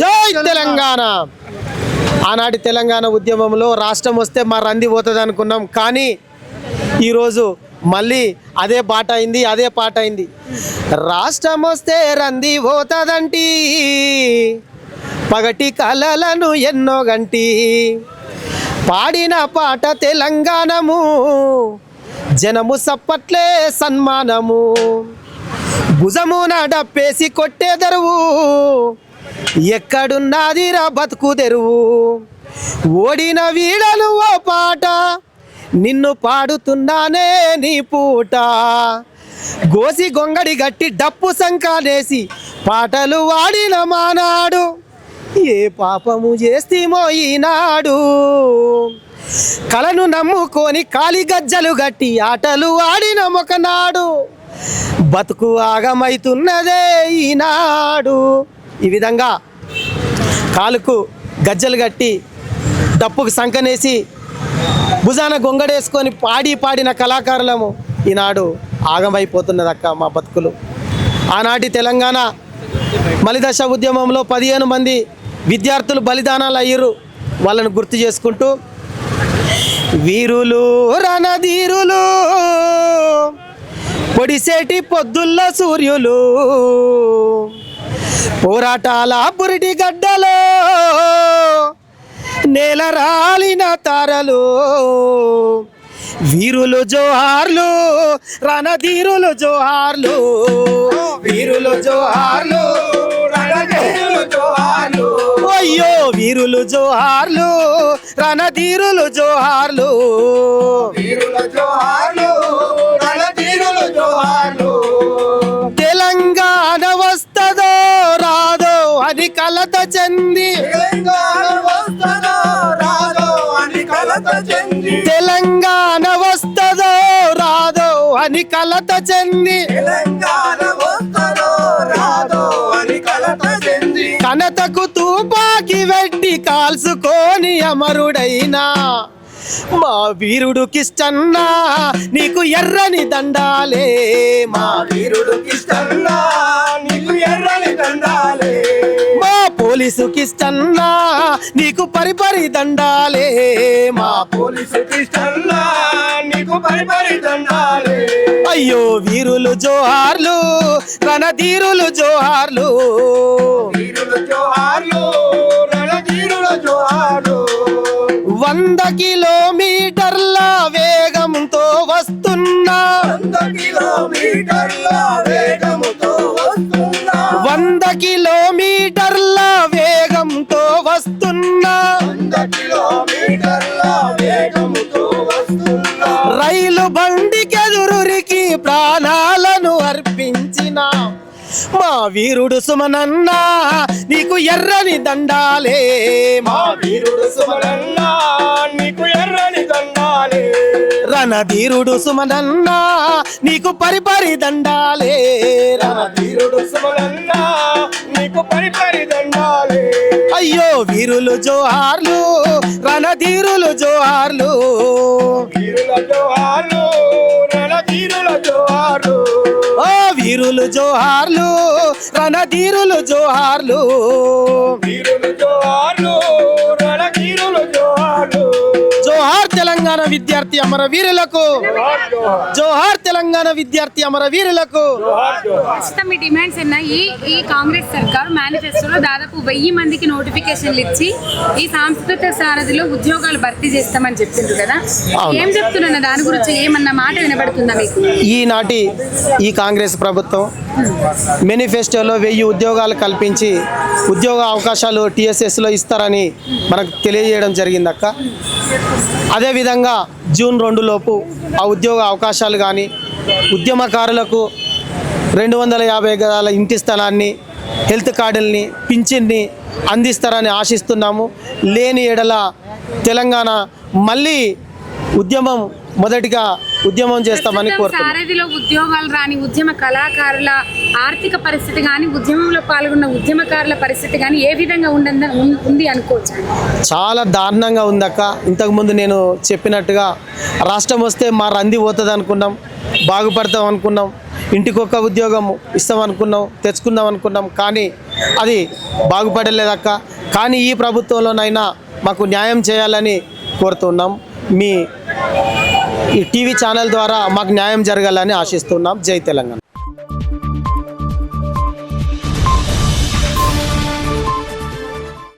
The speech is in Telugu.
జై తెలంగాణ. ఆనాటి తెలంగాణ ఉద్యమంలో రాష్ట్రం వస్తే మా రంది పోతుంది అనుకున్నాం. కానీ ఈరోజు మళ్ళీ అదే పాట అయింది అదే పాట అయింది. రాష్ట్రం వస్తే రంది పోతుందంటి. పగటి కలలను ఎన్నో గంటి. పాడిన పాట తెలంగాణము. జనము సప్పట్లే సన్మానము. భుజమున డప్పేసి కొట్టేదరువు ఎక్కడున్నాదిరా బతుకు తెరువు? ఓడిన వీడలు ఓ పాట నిన్ను పాడుతున్నానే నీ పూట. గోసి గొంగడి గట్టి డప్పు సంకాలేసి పాటలు వాడిన మానాడు. ఏ పాపము చేస్తేమో ఈనాడు. కలను నమ్ముకొని కాలి గజ్జలు గట్టి ఆటలు ఆడిన ఒకనాడు బతుకు ఆగమైతున్నదే ఈనాడు. ఈ విధంగా కాలుకు గజ్జలు కట్టి డప్పుకు సంకనేసి భుజాన గొంగడేసుకొని పాడి పాడిన కళాకారులము ఈనాడు ఆగమైపోతున్నదక్క మా బతుకులు. ఆనాటి తెలంగాణ మలిదశ ఉద్యమంలో పదిహేను మంది విద్యార్థులు బలిదానాలు అయ్యారు వాళ్ళను గుర్తు చేసుకుంటూ వీరులు రణధీరులు పొడిసేటి పొద్దుల్ల సూర్యులు పోరాటాల బురిటి గడ్డలో నేల రాలిన తారలు వీరులు జోహార్లు రణధీరులు జోహార్లు వీరులు జోహార్లు రణధీరులు జోహార్లు. అయ్యో వీరులు జోహార్లు రణధీరులు జోహార్లు. వీరుల జోహార్లు అని కలత చెంది. తెలంగాణ వస్తదో రాదో అని కలత చెంది. తెలంగాణ వస్తదో రాదో అని కలత చెంది. తెలంగాణ వస్తదో రాదో అని కలత చెంది. కనతకు తూపాకి వెట్టి కాల్చుకోని అమరుడైనా. మా వీరుడు కిష్టన్నా నీకు ఎర్రని దండాలే మా వీరుడు కిష్టన్నా కిష్టన్నా నీకు పరిపరి దండాలే మా పోలీసు కిష్టన్నా నీకు పరిపరి దండాలే. అయ్యో వీరులు జోహార్లు రణధీరులు జోహార్లు. వీరుల జోహార్లు రణధీరుల జోహార్లు. వంద కిలోమీటర్ల వేగంతో వస్తున్నా వంద కిలోమీటర్ల వేగముతో వస్తున్నా. వంద కిలోమీటర్ల బండికెదురురికి ప్రాణాలను అర్పించిన మా వీరుడు సుమనన్నా నీకు ఎర్రని దండాలే. మా వీరుడు సుమనన్నా నీకు ఎర్రని దండాలే. రణధీరుడు సుమనన్నా నీకు పరిపరి దండాలే. వీరుడు సుమనన్నా నీకు పరిపరి దండాలే. అయ్యో వీరులు జోహార్లు రణధీరులు జోహార్లు. వీరుల జోహార్లు వీరులు జోహార్లు రణధీరులు జోహార్లు. వీరులు జోహార్లు. తెలంగాణ విద్యార్థి అమర వీరులకు. జోహార్ తెలంగాణ విద్యార్థి అమర వీరులకు. జోహార్ జోహార్ ప్రస్తుతం మీ డిమాండ్స్ ఎన్న ఈ ఈ కాంగ్రెస్ సర్కార్ మేనిఫెస్టోలో దాదాపు వెయ్యి మందికి నోటిఫికేషన్లు ఇచ్చి ఈ సాంస్కృతిక సారథిలో ఉద్యోగాలు భర్తీ చేస్తామని చెప్తుండ్రు కదా. ఏం చెప్తున్నా దాని గురించి ఏమన్నా మాట వినబడుతుందా మీకు? ఈనాటి ఈ కాంగ్రెస్ ప్రభుత్వం మేనిఫెస్టోలో వెయ్యి ఉద్యోగాలు కల్పించి ఉద్యోగ అవకాశాలు టీఎస్ఎస్లో ఇస్తారని మనకు తెలియజేయడం జరిగింది అక్క అదేవిధంగా జూన్ రెండులోపు ఆ ఉద్యోగ అవకాశాలు కానీ ఉద్యమకారులకు రెండు వందల యాభై గదాల ఇంటి స్థలాన్ని హెల్త్ కార్డుల్ని పింఛన్ని అందిస్తారని ఆశిస్తున్నాము. లేని ఎడల తెలంగాణ మళ్ళీ ఉద్యమం మొదటిగా ఉద్యమం చేస్తామని సారథిలో ఉద్యోగాలు రాని ఉద్యమ కళాకారుల ఆర్థిక పరిస్థితి కానీ ఉద్యమంలో పాల్గొన్న ఉద్యమకారుల పరిస్థితి కానీ ఏ విధంగా ఉందని ఉంది అనుకోవచ్చు? చాలా దారుణంగా ఉందక్క. ఇంతకుముందు నేను చెప్పినట్టుగా రాష్ట్రం వస్తే మా రంది పోతుంది అనుకున్నాం బాగుపడతాం అనుకున్నాం ఇంటికి ఒక్క ఉద్యోగం ఇస్తాం అనుకున్నాం తెచ్చుకుందాం అనుకున్నాం కానీ అది బాగుపడలేదక్క. కానీ ఈ ప్రభుత్వంలోనైనా మాకు న్యాయం చేయాలని కోరుతున్నాం. మీ ఈ టీవీ ఛానల్ ద్వారా మాకు న్యాయం జరగాలని ఆశిస్తున్నాం. జై తెలంగాణ.